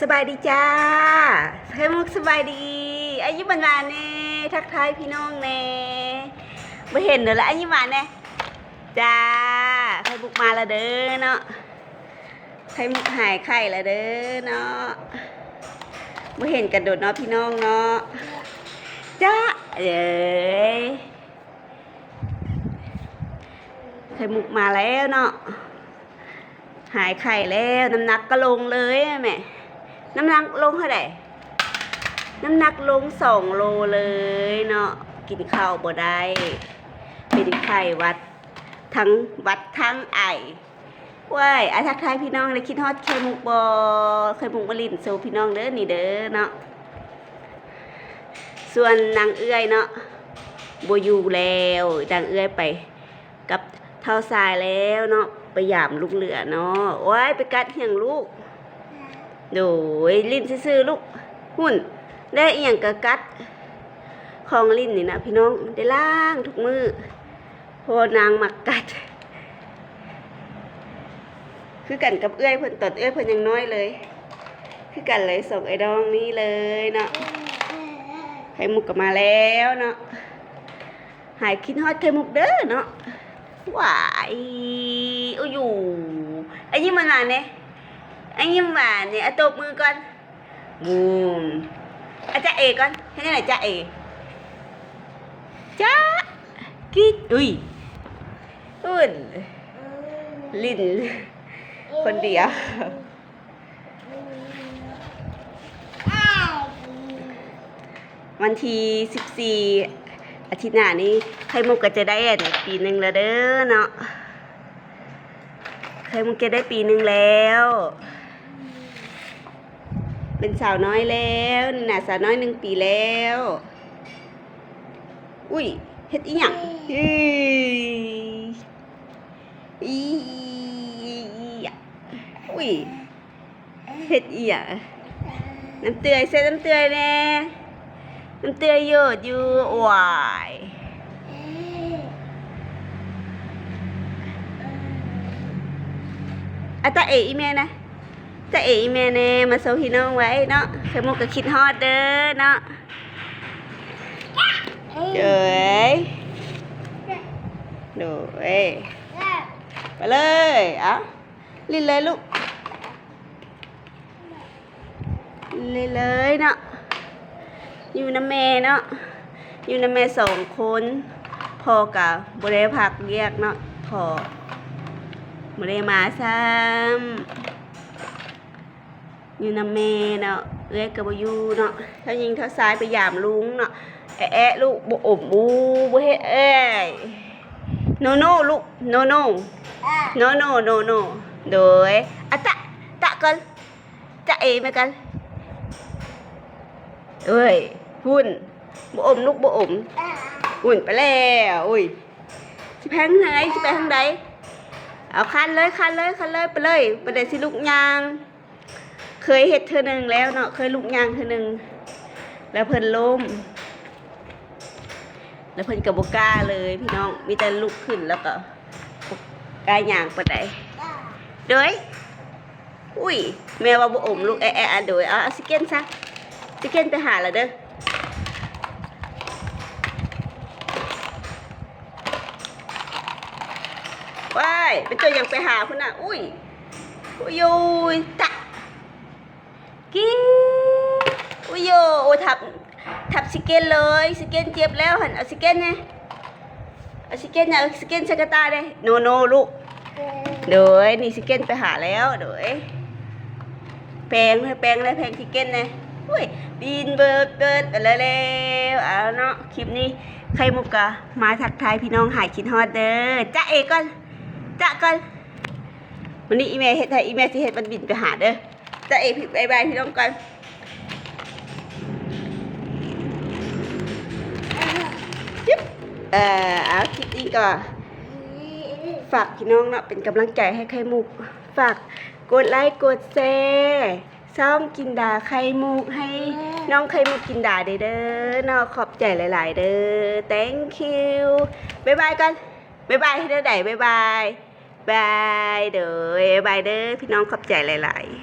สบายดีจ้าไข่มุกสบายดี อายุบันวาเน่ทักทายพี่น้องเน่ไม่เห็นเด้อละอายุบานเน่จ้าไข่มุกมาละเด้อเนาะไข่มุกหายไข่ละเด้อเนาะไม่เห็นกันโดดเนาะพี่น้องเนาะจ้าเอ้ยไข่มุกมาแล้วเนาะหายไข่แล้วน้ำหนักก็ลงเลยแม่ น้ำหนักลงเท่าไหร่น้ำหนักลงสองโลเลยเนาะกินข้าวบ่ได้เป็นไข้วัด ทั้งวัดทั้งไอว้ายอาทักทายพี่น้องเลยคิดฮอดไข่มุกบอไข่มุกบลินสู่พี่น้องเด้อนี่เด้อเนาะส่วนนางเอื้อยเนาะบอยู่แล้วนางเอื้อยไป กับเท่าทรายแล้วเนาะไปหยามลูกเหลือเนาะว้ายไปกัดเหี่ยงลูก โดยลิ้นซื่อๆลูกหุ่นได้เอียงกะกัดของลิ้นนี่นะพี่น้องได้ล้างทุกมือพอนางมักกัด คือกันกับเอื้อยเพิ่นตดเอื้อยเพิ่นยังน้อยเลย คือกันเลยส่งไอ้ดองนี่เลยเนาะไข่มุกก็มาแล้วเนาะหายคิดฮอดไข่มุกเด้อเนาะหวายโอ้ยอยู่ไอ้นี่มันมาเนี่ย ไอ้ยิ้มหวานเนี่ยเอาตบมือก่อนบูมอาจ้าเอก่อนให้นี่หน่อยจ้าเอจ้ากิ๊ดอุ้ยอุ่นลินคนเดียววันที่สิบสี่อาทิตย์หน้านี้ไข่มุกก็จะได้อันปีหนึ่งแล้วเด้อเนาะไข่มุกจะได้ปีหนึ่งแล้ว เป็นสาวน้อยแล้วนี่น่ะสาวน้อยหนึ่งปีแล้ว อุ้ยเฮ็ดอีหยังเฮ้ยอีหยังอุ้ยเฮ็ดอีหยังน้ำเตยใส่น้ำเตยแน่น้ำเตยเยอะอยู่หวายอะตาเออีแม่นะ จะเอ๋แม่เน่มาโซพี่น้องไว้เนาะไข่มุกก็คิดฮอดเด้อเนาะเจ๋ยดูเอ้ไปเลยอะลินเลยลูกลินเลยเนาะอยู่น้ำแม่เนาะอยู่น้ำแม่สองคนพ่อกับบริพักเรียกเนาะพ่อบริมาซ้ำ อยู่นำเมเนาะเอ้ยกับอยูเนาะถ้ายิงเท้าซ้ายไปยามลุงเนาะแอะแอะลูกบ่อมบูบ่เฮ็ดเอ้ยโนโนลูกโนโนโนโนโนโนโดยอะตะตะกันจะเอไหมกันเอ้ยหุ่นบ่อมลูกบ่อมหุ่นไปแล้วอุ้ยสิแพงทางไหนสิไปทางใดเอาคันเลยคันเลยคันเลยไปเลยไปเลยสิลูกยาง เคยเห็ดเธอหนึ่งแล้วเนาะเคยลุกยางเธอหนึ่งแล้วเพิ่นล้มแล้วเพิ่นกับบกล้าเลยพี่น้องมีแต่ลุกขึ้นแล้วก็กายางไปะไดโดยอุ้ยแม่ว่าบ่อมลูกแอะแอะโดยเอาเอาสิเกนซะสิเกนไปหาและเด้อว้ายเป็นตัวอย่างไปหาพุ่นน่ะอุ้ยอุ้ยโอ้ยตะ กิ้อุ้ยโยโอ้ทับทับสเกนเลยสเกนเจ็บแล้วหันเอาสเกนไงเอาสเกนเนี่ยเอาสเกนสกตาเลยโนโนลูกเดี๋ยวนี่สเกนไปหาแล้วเดี๋ยวแปลงแปลงอะไรแปลงสเกนไงอุ้ยบินเบิร์ดเบิดไปแล้วแล้วเอาเนาะคลิปนี้ใครมุกกะมาทักทายพี่น้องหายคิดฮอดเด้อจ้าเอก่อนจ้าก่อนวันนี้อีเมลเฮ็ดให้อีเมลสิเฮ็ดมันบินไปหาเด้อ จะเอพี่บายบายพี่น้องกันจิ๊บเอ่อเอาคลิปนี้ก็ฝากพี่น้องเนาะเป็นกำลังใจให้ไข่มุก ฝากกดไลค์กดแชร์ซ่องกินดาไข่มุกให้น้องไข่มุกกินดาเด้อเด้อเนาะขอบใจหลาย ๆ เด้อ thank you บายบายกันบายบายให้เด้อไดบายบายบายเด้อบายบายเด้อพี่น้องขอบใจหลาย ๆ